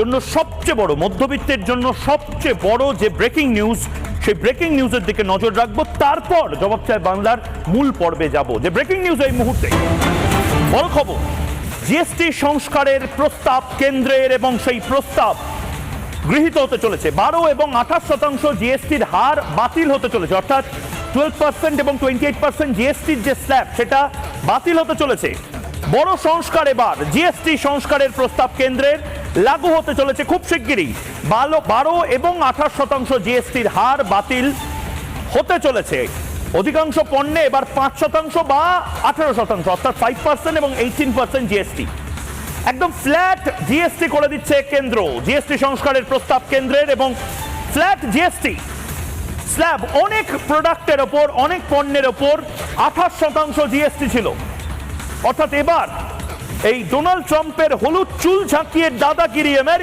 জন্য সবচেয়ে বড়, মধ্যবিত্তের জন্য সবচেয়ে বড় যে ব্রেকিং নিউজ সেই ব্রেকিং নিউজের দিকে নজর রাখব। তারপর জবাব চায় বাংলার মূল পর্বে যাব। যে ব্রেকিং নিউজ এই মুহূর্তে। বড় খবর জিএসটি সংস্কারের প্রস্তাব কেন্দ্রের এবং সেই প্রস্তাব গৃহীত হতে চলেছে। বারো এবং আঠাশ শতাংশ জিএসটির হার বাতিল হতে চলেছে। অর্থাৎ টুয়েলভ পার্সেন্ট এবং টোয়েন্টি এইট পার্সেন্ট জিএসটির যে স্ল্যাব সেটা বাতিল হতে চলেছে। বড় সংস্কার এবার। জিএসটি সংস্কারের প্রস্তাব কেন্দ্রের লাগু হতে চলেছে খুব শিগগিরই। বারো বারো এবং আঠাশ শতাংশ জিএসটির হার বাতিল হতে চলেছে। অধিকাংশ পণ্যে এবার পাঁচ শতাংশ বা আঠারো শতাংশ, অর্থাৎ ফাইভ পার্সেন্ট এবং এইটিন পার্সেন্ট জিএসটি। একদম ফ্ল্যাট জিএসটি করে দিচ্ছে কেন্দ্র। জিএসটি সংস্কারের প্রস্তাব কেন্দ্রের এবং ফ্ল্যাট জিএসটি। স্ল্যাব অনেক প্রোডাক্টের ওপর, অনেক পণ্যের ওপর আঠাশ শতাংশ জিএসটি ছিল। অর্থাৎ এবার এই ডোনাল্ড ট্রাম্পের হলুদ চুল ঝাঁকিয়ে দাদাগিরি আমেরিকা